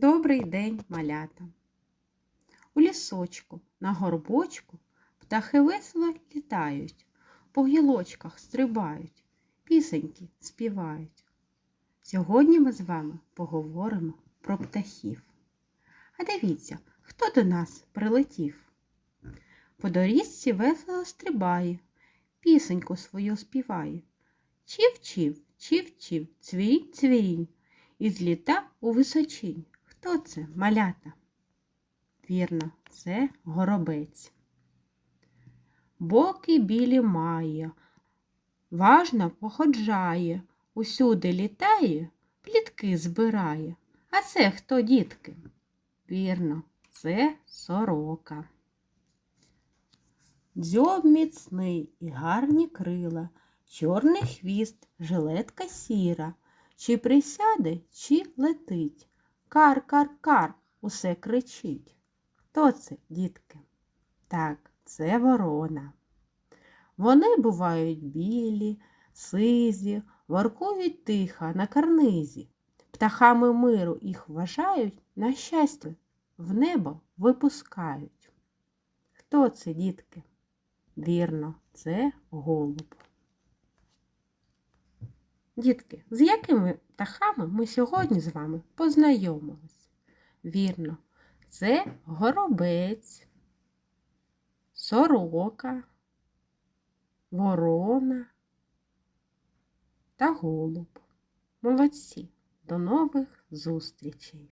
Добрий день, малята. У лісочку на горбочку птахи весело літають, по гілочках стрибають, пісеньки співають. Сьогодні ми з вами поговоримо про птахів. А дивіться, хто до нас прилетів. По доріжці весело стрибає, пісеньку свою співає. Чів-чів, чів-чів, цвірінь, цвірінь, і зліта у височинь. Хто це, малята? Вірно, це горобець. Боки білі має, важно походжає, усюди літає, плітки збирає. А це хто, дітки? Вірно, це сорока. Дзьоб міцний і гарні крила, чорний хвіст, жилетка сіра, чи присяде, чи летить. Кар-кар-кар усе кричить. Хто це, дітки? Так, це ворона. Вони бувають білі, сизі, воркують тихо на карнизі. Птахами миру їх вважають, на щастя, в небо випускають. Хто це, дітки? Вірно, це голуб. Дітки, з якими птахами ми сьогодні з вами познайомились? Вірно, це горобець, сорока, ворона та голуб. Молодці! До нових зустрічей!